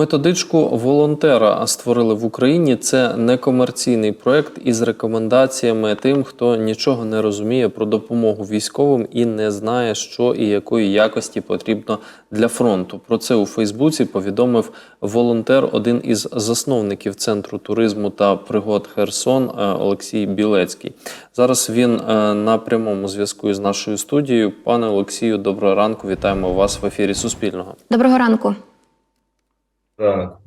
Методичку волонтера створили в Україні. Це некомерційний проект із рекомендаціями тим, хто нічого не розуміє про допомогу військовим і не знає, що і якої якості потрібно для фронту. Про це у Фейсбуці повідомив волонтер, один із засновників центру туризму та пригод Херсон е, Олексій Білецький. Зараз він е, на прямому зв'язку із нашою студією. Пане Олексію, доброго ранку. Вітаємо вас в ефірі Суспільного. Доброго ранку. Ранок.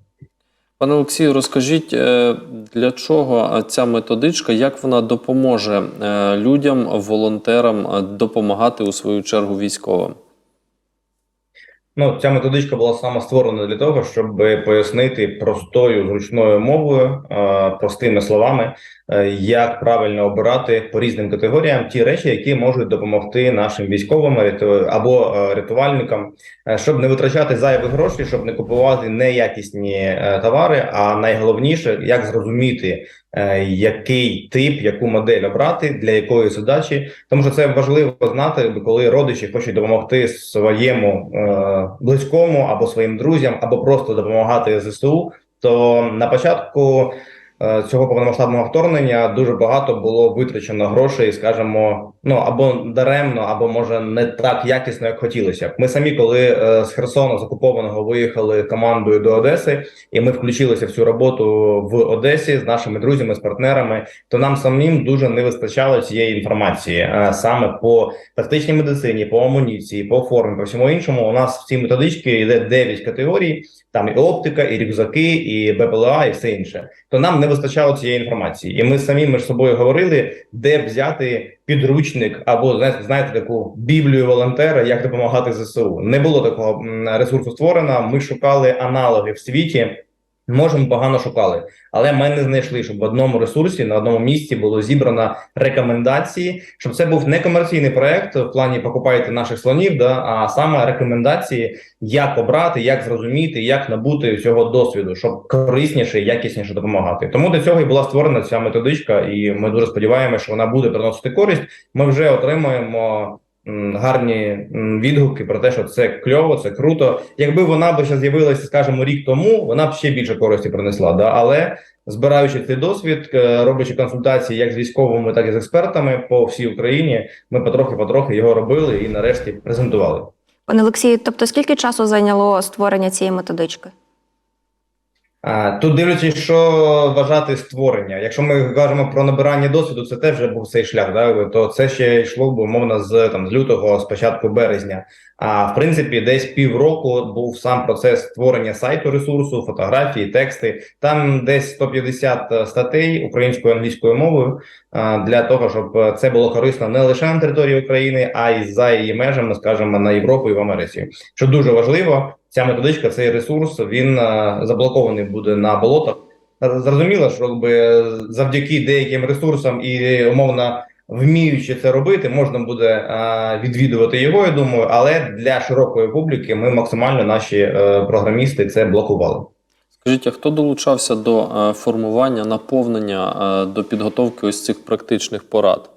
Пане Олексію, розкажіть, е, для чого ця методичка, як вона допоможе е, людям, волонтерам е, допомагати у свою чергу військовим? Ну, ця методичка була саме створена для того, щоб пояснити простою зручною мовою, простими словами, е, як правильно обирати по різним категоріям ті речі, які можуть допомогти нашим військовим або е, рятувальникам, е, щоб не витрачати зайві гроші, щоб не купувати неякісні товари. А найголовніше, як зрозуміти, який тип, яку модель обрати для якої задачі, тому що це важливо знати, коли родичі хочуть допомогти своєму близькому або своїм друзям, або просто допомагати ЗСУ. То на початку цього повномасштабного вторгнення дуже багато було витрачено грошей, скажімо, ну або даремно, або може не так якісно, як хотілося б. Ми самі, коли е, з Херсону з окупованого виїхали командою до Одеси, і ми включилися в цю роботу в Одесі з нашими друзями, з партнерами, то нам самим дуже не вистачало цієї інформації е, саме по тактичній медицині, по амуніції, по формі, по всьому іншому. У нас в цій методичці йде 9 категорій. Там і оптика, і рюкзаки, і БПЛА, і все інше. То нам не вистачало цієї інформації, і ми самі між собою говорили, де взяти підручник або знаєте таку біблію волонтера, як допомагати ЗСУ. Не було такого ресурсу створено. Ми шукали аналоги в світі. Можемо погано шукали, але ми не знайшли, щоб в одному ресурсі на одному місці було зібрано рекомендації, щоб це був не комерційний проект в плані покупайте наших слонів, да а саме рекомендації, як обрати, як зрозуміти, як набути цього досвіду, щоб корисніше і якісніше допомагати. Тому для цього і була створена ця методичка, і ми дуже сподіваємося, що вона буде приносити користь. Ми вже отримуємо. Гарні відгуки про те, що це кльово, це круто. Якби вона би ще з'явилася, скажімо, рік тому, вона б ще більше користі принесла. Да? Але збираючи цей досвід, е, роблячи консультації як з військовими, так і з експертами по всій Україні, ми потрохи-потрохи його робили і нарешті презентували. Пане Олексію, тобто скільки часу зайняло створення цієї методички? Тут дивлячись, що вважати створення. Якщо ми кажемо про набирання досвіду, це теж вже був цей шлях. Да? То це ще йшло б умовно з там з лютого, з початку березня. А в принципі, десь півроку був сам процес створення сайту ресурсу, фотографії, тексти. Там десь 150 статей українською англійською мовою для того, щоб це було корисно не лише на території України, а й за її межами, скажімо, на Європу і в Америці. Що дуже важливо, ця методичка, цей ресурс, він е, заблокований буде на болотах. Зрозуміло, що якби завдяки деяким ресурсам і умовно вміючи це робити, можна буде е, відвідувати його. Я думаю, але для широкої публіки ми максимально наші е, програмісти це блокували. Скажіть, а хто долучався до формування, наповнення, до підготовки ось цих практичних порад?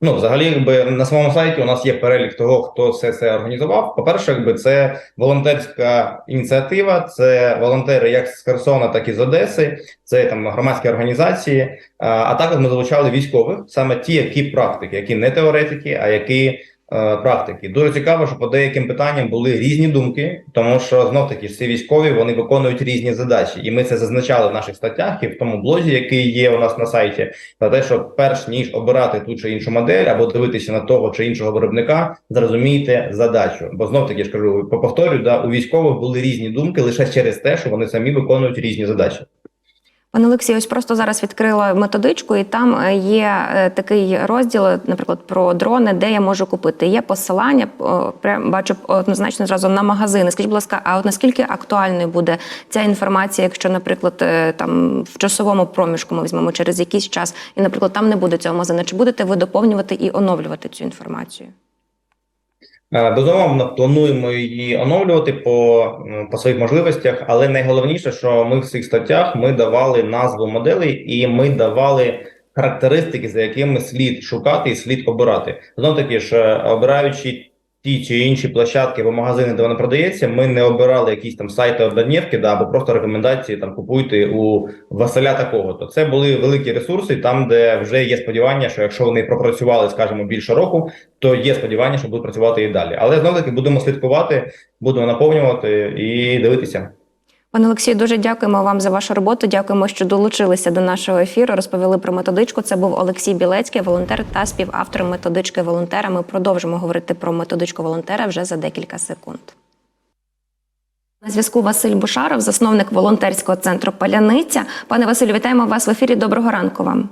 Ну, взагалі, якби на самому сайті у нас є перелік того, хто все це організував. По-перше, якби це волонтерська ініціатива, це волонтери як з Херсона, так і з Одеси, це там громадські організації. А, також ми залучали військових, саме ті, які практики, які не теоретики, а які практики. Дуже цікаво, що по деяким питанням були різні думки, тому що знов таки ж ці військові вони виконують різні задачі, і ми це зазначали в наших статтях і в тому блозі, який є у нас на сайті, про те, що перш ніж обирати ту чи іншу модель або дивитися на того чи іншого виробника, зрозумійте задачу. Бо знов таки ж кажу, повторюю, да у військових були різні думки лише через те, що вони самі виконують різні задачі. Пане Олексію, ось просто зараз відкрила методичку, і там е, є е, такий розділ, е, наприклад, про дрони, де я можу купити. Є посилання, прям бачу однозначно зразу на магазини. Скажіть, будь ласка, а от наскільки актуальною буде ця інформація, якщо, наприклад, е, там в часовому проміжку ми візьмемо через якийсь час, і, наприклад, там не буде цього магазину, чи будете ви доповнювати і оновлювати цю інформацію? Е, Безумовно, плануємо її оновлювати по, по своїх можливостях, але найголовніше, що ми в цих статтях ми давали назву моделей і ми давали характеристики, за якими слід шукати і слід обирати. Знов таки ж, е, обираючи ті чи інші площадки або магазини, де вона продається. Ми не обирали якісь там сайти обданівки, да, або просто рекомендації там купуйте у Василя такого. То це були великі ресурси, там, де вже є сподівання, що якщо вони пропрацювали, скажімо, більше року, то є сподівання, що будуть працювати і далі. Але знову таки будемо слідкувати, будемо наповнювати і дивитися. Пане Олексію, дуже дякуємо вам за вашу роботу. Дякуємо, що долучилися до нашого ефіру. Розповіли про методичку. Це був Олексій Білецький, волонтер та співавтор методички волонтера. Ми продовжимо говорити про методичку волонтера вже за декілька секунд. На зв'язку Василь Бушаров, засновник волонтерського центру Паляниця. Пане Василю, вітаємо вас в ефірі. Доброго ранку вам.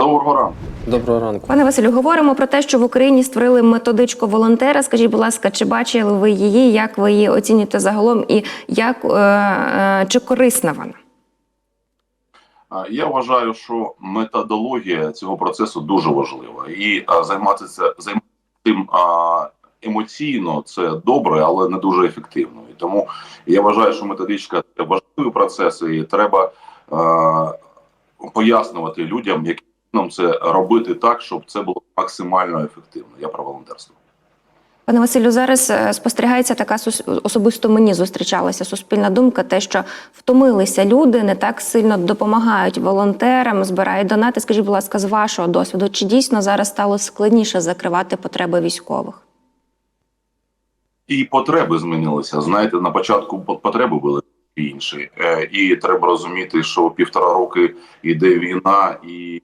Доброго ранку. Доброго ранку. Пане Василю, говоримо про те, що в Україні створили методичку волонтера. Скажіть, будь ласка, чи бачили ви її? Як ви її оцінюєте загалом, і як е, е, чи корисна вона? Я вважаю, що методологія цього процесу дуже важлива, і а, займатися займатися цим а, емоційно це добре, але не дуже ефективно. І тому я вважаю, що методичка це важливий процес, і треба а, пояснювати людям, яким чином це робити так, щоб це було максимально ефективно. Я про волонтерство. Пане Василю, зараз е, спостерігається така особисто мені зустрічалася суспільна думка, те, що втомилися люди, не так сильно допомагають волонтерам, збирають донати. Скажіть, будь ласка, з вашого досвіду, чи дійсно зараз стало складніше закривати потреби військових? І потреби змінилися. Знаєте, на початку потреби були інші, Е, і треба розуміти, що півтора роки йде війна, і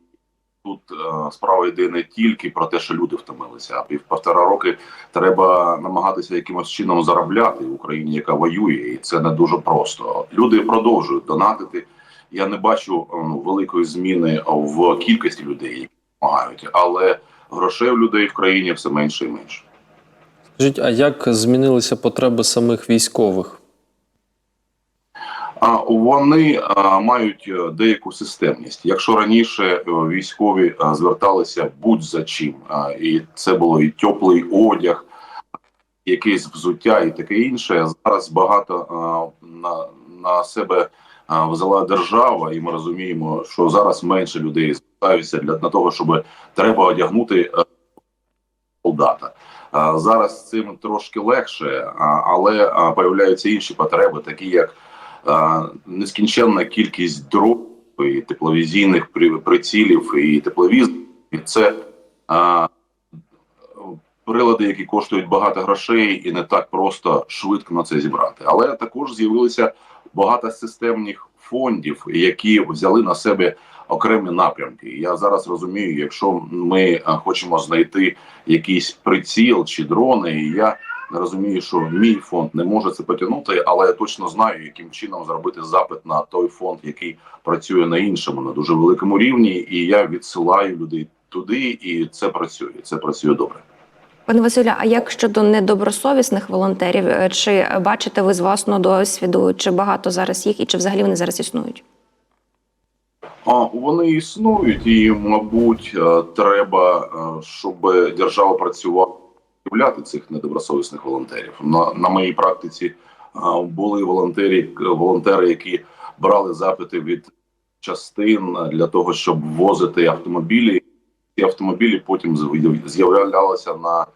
тут е, справа йде не тільки про те, що люди втомилися, а пів півтора роки треба намагатися якимось чином заробляти в Україні, яка воює, і це не дуже просто. Люди продовжують донатити. Я не бачу е, ну, великої зміни в кількості людей, які допомагають, але грошей у людей в країні все менше і менше. Скажіть, а як змінилися потреби самих військових? Вони мають е, деяку системність. Якщо раніше е, військові зверталися будь-за чим, і це було і теплий одяг, якесь взуття і таке інше. Зараз багато на, на себе взяла держава, і ми розуміємо, що зараз менше людей звертаються для, того, щоб треба одягнути е, солдата. Зараз цим трошки легше, але появляються інші потреби, такі як нескінченна кількість дров і тепловізійних при- прицілів і тепловізорів. Це а, прилади, які коштують багато грошей, і не так просто швидко на це зібрати. Але також з'явилися багато системних фондів, які взяли на себе окремі напрямки. Я зараз розумію, якщо ми хочемо знайти якийсь приціл чи дрони, я розумію, що мій фонд не може це потягнути, але я точно знаю, яким чином зробити запит на той фонд, який працює на іншому, на дуже великому рівні, і я відсилаю людей туди, і це працює. Це працює добре. Пане Василю, а як щодо недобросовісних волонтерів, Е, чи бачите ви з власного досвіду, чи багато зараз їх, і чи взагалі вони зараз існують? А вони існують, і мабуть, е, треба, е, щоб держава працювала виявляти цих недобросовісних волонтерів. На, на моїй практиці були волонтери, волонтери, які брали запити від частин для того, щоб ввозити автомобілі. Ці автомобілі потім з'являлися на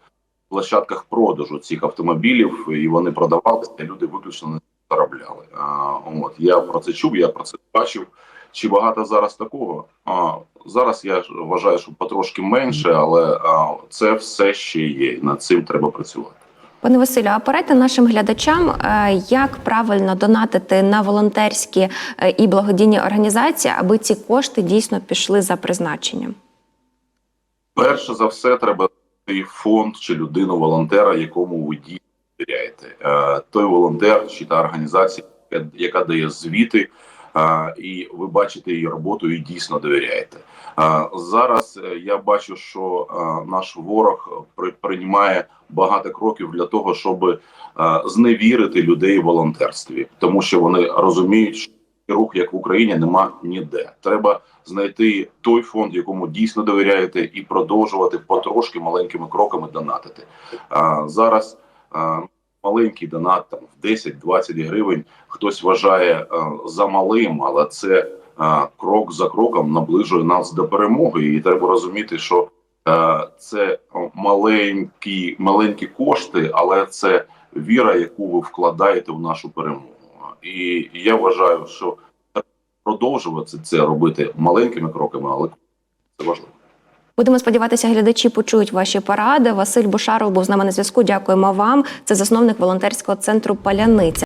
площадках продажу цих автомобілів, і вони продавалися. Люди виключно не заробляли. А, от я про це чув, я про це бачив. Чи багато зараз такого? А, зараз я вважаю, що потрошки менше, але а, це все ще є. Над цим треба працювати. Пане Василю, а порадьте нашим глядачам, е, як правильно донатити на волонтерські е, і благодійні організації, аби ці кошти дійсно пішли за призначенням. Перше за все, треба знайти фонд чи людину волонтера, якому ви дійсно довіряєте. Е, той волонтер чи та організація, яка- дає звіти, і ви бачите її роботу і дійсно довіряєте. Зараз е, я бачу, що наш ворог при, приймає багато кроків для того, щоб зневірити людей в волонтерстві, тому що вони розуміють, що рух, як в Україні, нема ніде. Треба знайти той фонд, якому дійсно довіряєте, і продовжувати потрошки маленькими кроками донатити. Зараз маленький донат там в 10-20 гривень. Хтось вважає а, за малим, але це а, крок за кроком наближує нас до перемоги. І треба розуміти, що Е, Це маленькі, маленькі кошти, але це віра, яку ви вкладаєте в нашу перемогу. І я вважаю, що продовжувати це робити маленькими кроками, але це важливо. Будемо сподіватися, глядачі почують ваші поради. Василь Бушаров був з нами на зв'язку. Дякуємо вам. Це засновник волонтерського центру Паляниця.